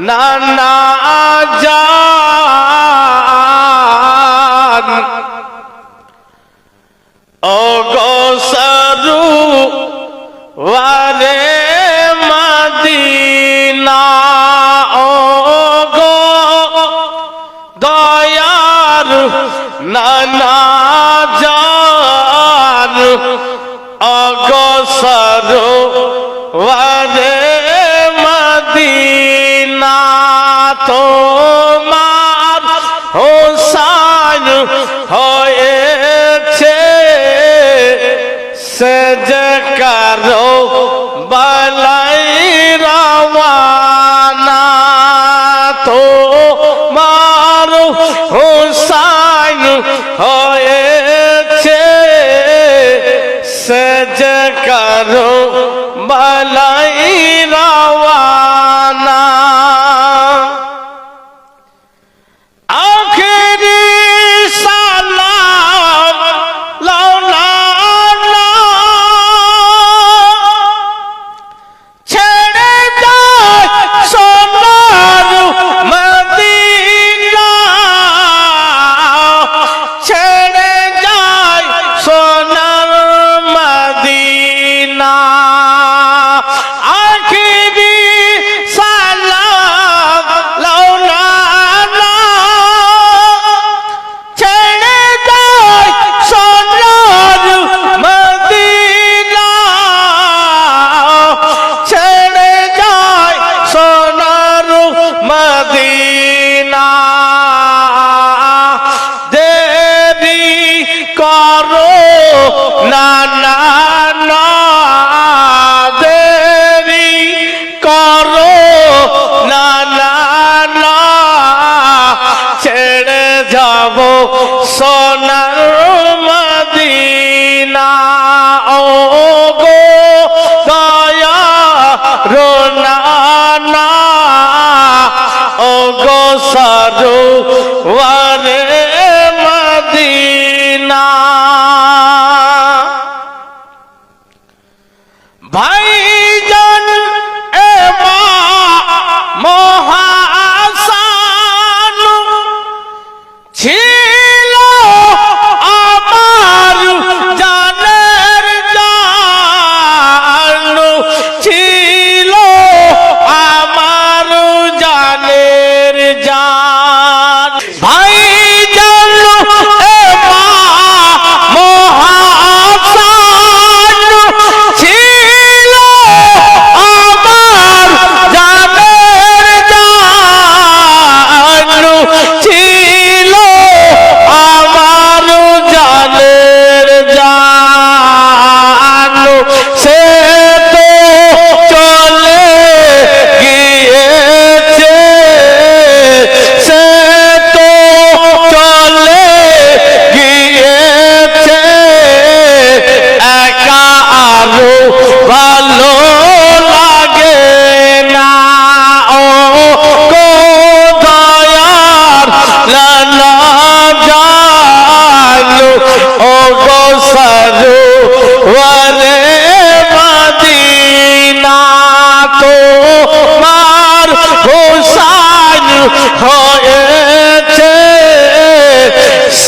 নানা যান অগসরু ওয়ারে মদিনা অগো দয়ার নানা যান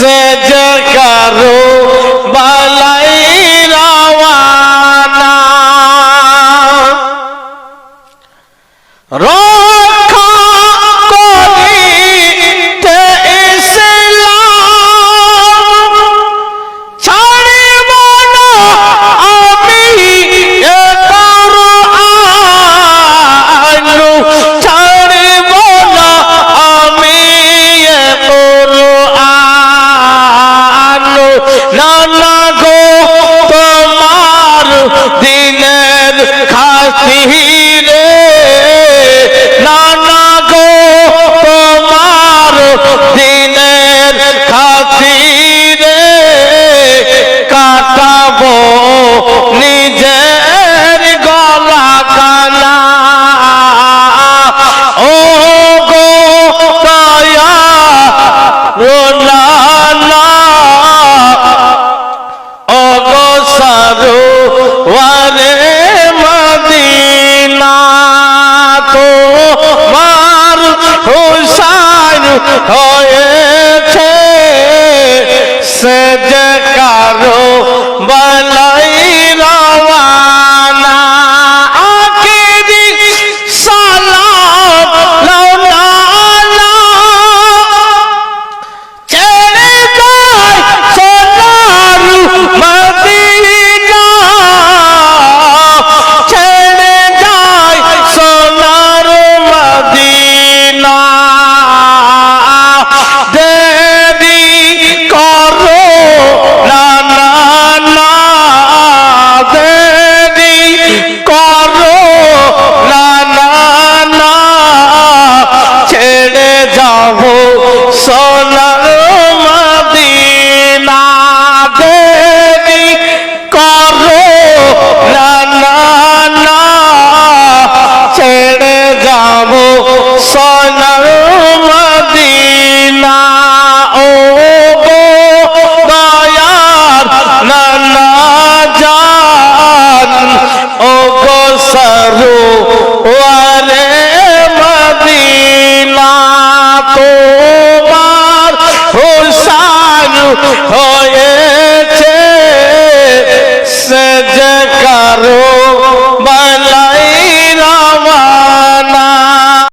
সেজ করো વારે મદીના તો માર હુસાન હોય